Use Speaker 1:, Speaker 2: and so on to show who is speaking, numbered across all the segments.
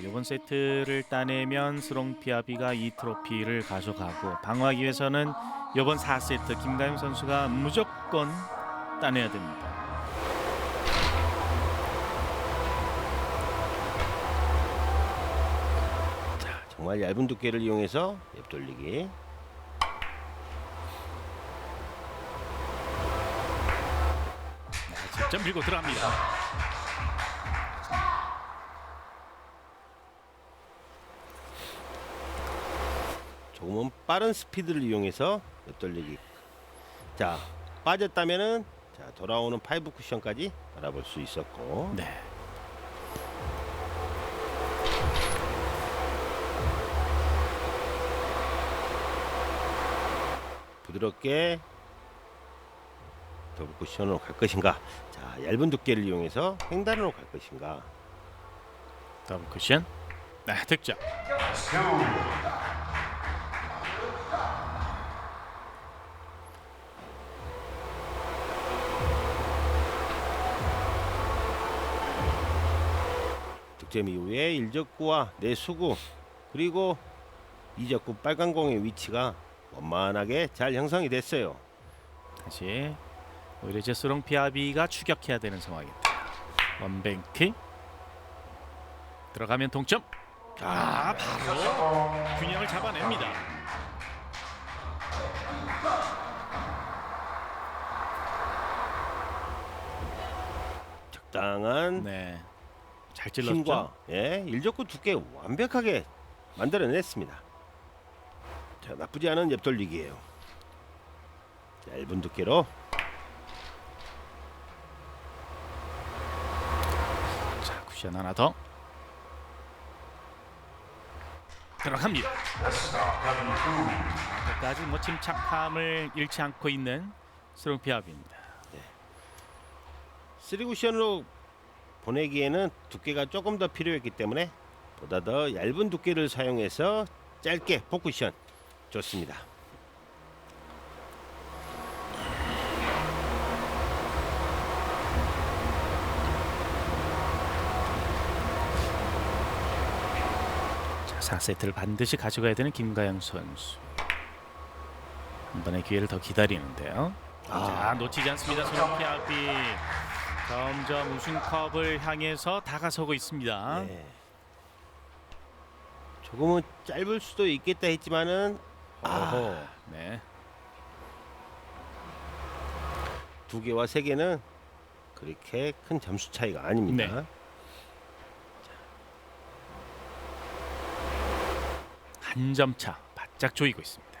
Speaker 1: 이번 세트를 따내면 스롱피아비가 이 트로피를 가져가고 방어하기 위해서는 이번 4세트 김가영 선수가 무조건 따내야 됩니다.
Speaker 2: 자, 정말 얇은 두께를 이용해서 옆돌리기.
Speaker 1: 직접 밀고 들어갑니다.
Speaker 2: 조금은 빠른 스피드를 이용해서 옆돌리기. 자, 빠졌다면은 자, 돌아오는 파이브 쿠션까지 바라볼 수 있었고.
Speaker 1: 네.
Speaker 2: 부드럽게 더블 쿠션으로 갈 것인가? 자, 얇은 두께를 이용해서 횡단으로 갈 것인가?
Speaker 1: 더블 쿠션. 네, 득점.
Speaker 2: 득점 이후에 1적구와 내수구 그리고 2적구 빨간 공의 위치가 원만하게 잘 형성이 됐어요.
Speaker 1: 다시 오히려 이제 스롱 피아비가 추격해야 되는 상황입니다. 원뱅크 들어가면 동점. 아 바로 균형을 잡아냅니다.
Speaker 2: 적당한
Speaker 1: 네, 잘 찔렀죠.
Speaker 2: 힘과 예, 1적구 두께 완벽하게 만들어냈습니다. 자, 나쁘지 않은 옆돌리기예요. 얇은 두께로
Speaker 1: 자 쿠션 하나 더 들어갑니다. 끝까지 뭐 침착함을 잃지 않고 있는 스롱피아비입니다.
Speaker 2: 쓰리 쿠션으로 보내기에는 두께가 조금 더 필요했기 때문에 보다 더 얇은 두께를 사용해서 짧게 포쿠션 좋습니다.
Speaker 1: 자, 4세트를 반드시 가져가야 되는 김가영 선수. 한 번의 기회를 더 기다리는데요. 자, 놓치지 않습니다. 스롱피아 비. 점점 우승컵을 향해서 다가서고 있습니다.
Speaker 2: 네. 조금은 짧을 수도 있겠다 했지만은
Speaker 1: 어허. 네.
Speaker 2: 두 개와 세 개는 그렇게 큰 점수 차이가 아닙니다.
Speaker 1: 네. 한 점 차 바짝 조이고 있습니다.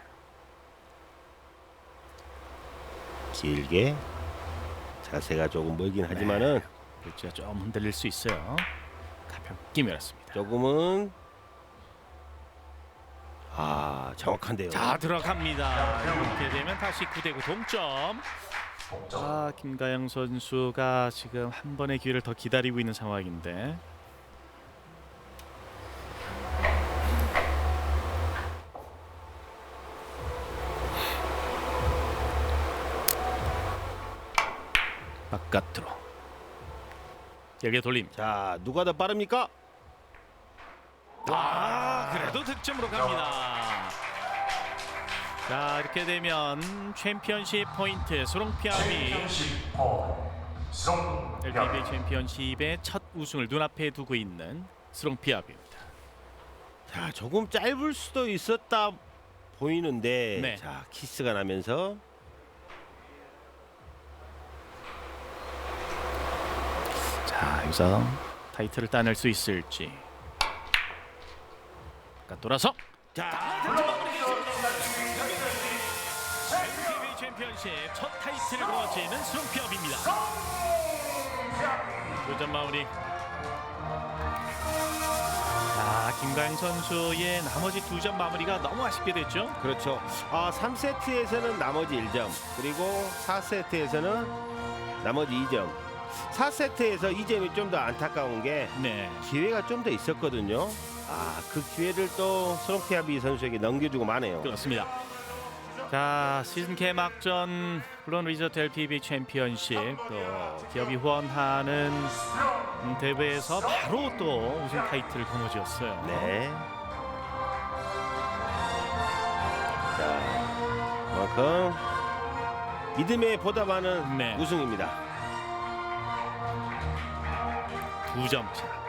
Speaker 2: 길게 자세가 조금 멀긴 하지만은
Speaker 1: 불지가 좀 흔들릴 수 있어요. 가볍게 밀었습니다.
Speaker 2: 조금은 아 정확한데요.
Speaker 1: 자 들어갑니다. 이렇게 되면 다시 9대9 동점. 아 김가영 선수가 지금 한 번의 기회를 더 기다리고 있는 상황인데 바깥으로 길게 돌립니다.
Speaker 2: 자 누가 더 빠릅니까?
Speaker 1: 아 그래도 득점으로 갑니다. 자 이렇게 되면 챔피언십 포인트 소롱피아비 LPBA 챔피언십의 첫 우승을 눈앞에 두고 있는 스롱피아비입니다.
Speaker 2: 자 조금 짧을 수도 있었다 보이는데
Speaker 1: 네.
Speaker 2: 자 키스가 나면서
Speaker 1: 자 여기서 타이틀을 따낼 수 있을지. 바깥 돌아서
Speaker 2: 자
Speaker 1: LPBA 챔피언십 첫 타이틀을 거머쥐는 스롱피아비입니다. 도전 마무리. 자 김가영 선수의 나머지 두 점 마무리가 너무 아쉽게 됐죠.
Speaker 2: 그렇죠. 아 3세트에서는 나머지 1점 그리고 4세트에서는 나머지 2점. 4세트에서 2점이 좀 더 안타까운 게
Speaker 1: 네.
Speaker 2: 기회가 좀 더 있었거든요. 아 그 기회를 또 소롱피아비 선수에게 넘겨주고 마네요.
Speaker 1: 그렇습니다. 자 시즌 개막전 물론 리저트 LPB 챔피언십 또 기업이 후원하는 음, 대회에서 바로 또 우승 타이틀을 거머쥐었어요.
Speaker 2: 네. 자, 그만큼 믿음에 보답하는
Speaker 1: 네.
Speaker 2: 우승입니다.
Speaker 1: 두점 차.